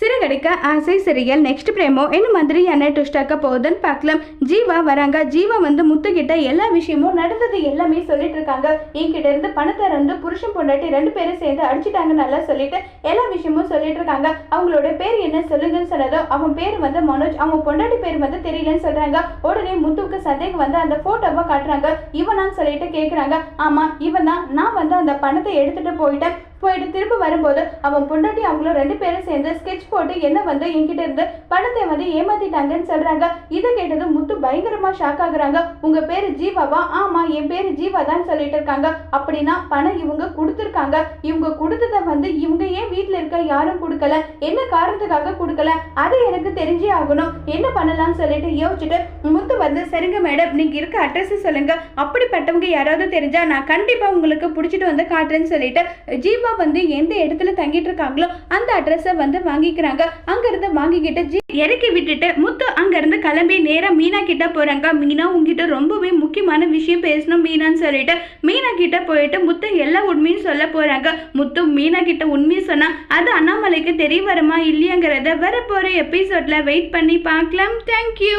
சிறகடிக்க ஆசை சிறியல். நெக்ஸ்ட் பிரேமோ என்ன மாதிரியான ட்விஸ்டாக்க போகுதுன்னு பார்க்கலாம். ஜீவா வராங்க. ஜீவா வந்து முத்துக்கிட்ட எல்லா விஷயமும் நடந்தது எல்லாமே சொல்லிட்டு இருக்காங்க. என்கிட்ட இருந்து பணத்தை இருந்து புருஷன் பொண்டாட்டி ரெண்டு பேரும் சேர்ந்து அடிச்சிட்டாங்க நல்லா சொல்லிட்டு எல்லா விஷயமும் சொல்லிட்டு இருக்காங்க. அவங்களோட பேர் என்ன சொல்லுங்கன்னு சொன்னதோ அவன் பேர் வந்து மனோஜ் அவங்க பொண்டாட்டி பேர் வந்து தெரியலன்னு சொல்றாங்க. உடனே முத்துவுக்கு சந்தேகம் வந்து அந்த போட்டோவை காட்டுறாங்க. இவனான்னு சொல்லிட்டு கேட்குறாங்க ஆமா இவன் தான் நான் வந்து அந்த பணத்தை எடுத்துட்டு போயிட்டேன். போயிட்டு திரும்ப வரும்போது அவன் பொண்டாட்டி அவங்களும் ரெண்டு பேரும் சேர்ந்து ஸ்கெட்ச் போட்டு என்ன வந்து என்கிட்ட இருந்து பணத்தை வந்து ஏமாத்திட்டாங்கன்னு சொல்றாங்க. இதை கேட்டது முத்து பயங்கரமா ஷாக் ஆகுறாங்க. உங்க பேரு ஜீவாவா? ஆமா என் பேரு ஜீவா தான் சொல்லிட்டு இருக்காங்க. அப்படின்னா பணம் இவங்க கொடுத்துருக்காங்க. இவங்க கொடுத்ததை வந்து இவங்க ஏன் வீட்டுல இருக்க யாரும் கொடுக்கல? என்ன காரணத்துக்காக கொடுக்கல? அது எனக்கு தெரிஞ்சே ஆகணும். என்ன பண்ணலாம்னு சொல்லிட்டு யோசிச்சுட்டு முத்து வந்து சரிங்க மேடம் நீங்க இருக்க அட்ரஸ் சொல்லுங்க. அப்படிப்பட்டவங்க யாராவது தெரிஞ்சா நான் கண்டிப்பா உங்களுக்கு பிடிச்சிட்டு வந்து காட்டுறேன்னு சொல்லிட்டு ஜீவா வந்து எந்த இடத்துல தங்கிட்டு இருக்காங்களோ அந்த அட்ரஸை வந்து வாங்கிக்கிறாங்க. அங்கிருந்து வாங்கிக்கிட்டு இறக்கி விட்டுட்டு முத்து அங்கிருந்து கிளம்பி நேராக மீனா கிட்ட போகிறாங்க மீனா உங்ககிட்ட ரொம்பவே முக்கியமான விஷயம் பேசணும் மீனான்னு சொல்லிட்டு மீனா கிட்ட போயிட்டு முத்து எல்லா உண்மையும் சொல்ல போகிறாங்க முத்து மீனா கிட்ட உண்மையை சொன்னால் அது அண்ணாமலைக்கு தெரிய வருமா இல்லையாங்கிறத வரப்போகிற எபிசோடில் வெயிட் பண்ணி பார்க்கலாம். தேங்க்யூ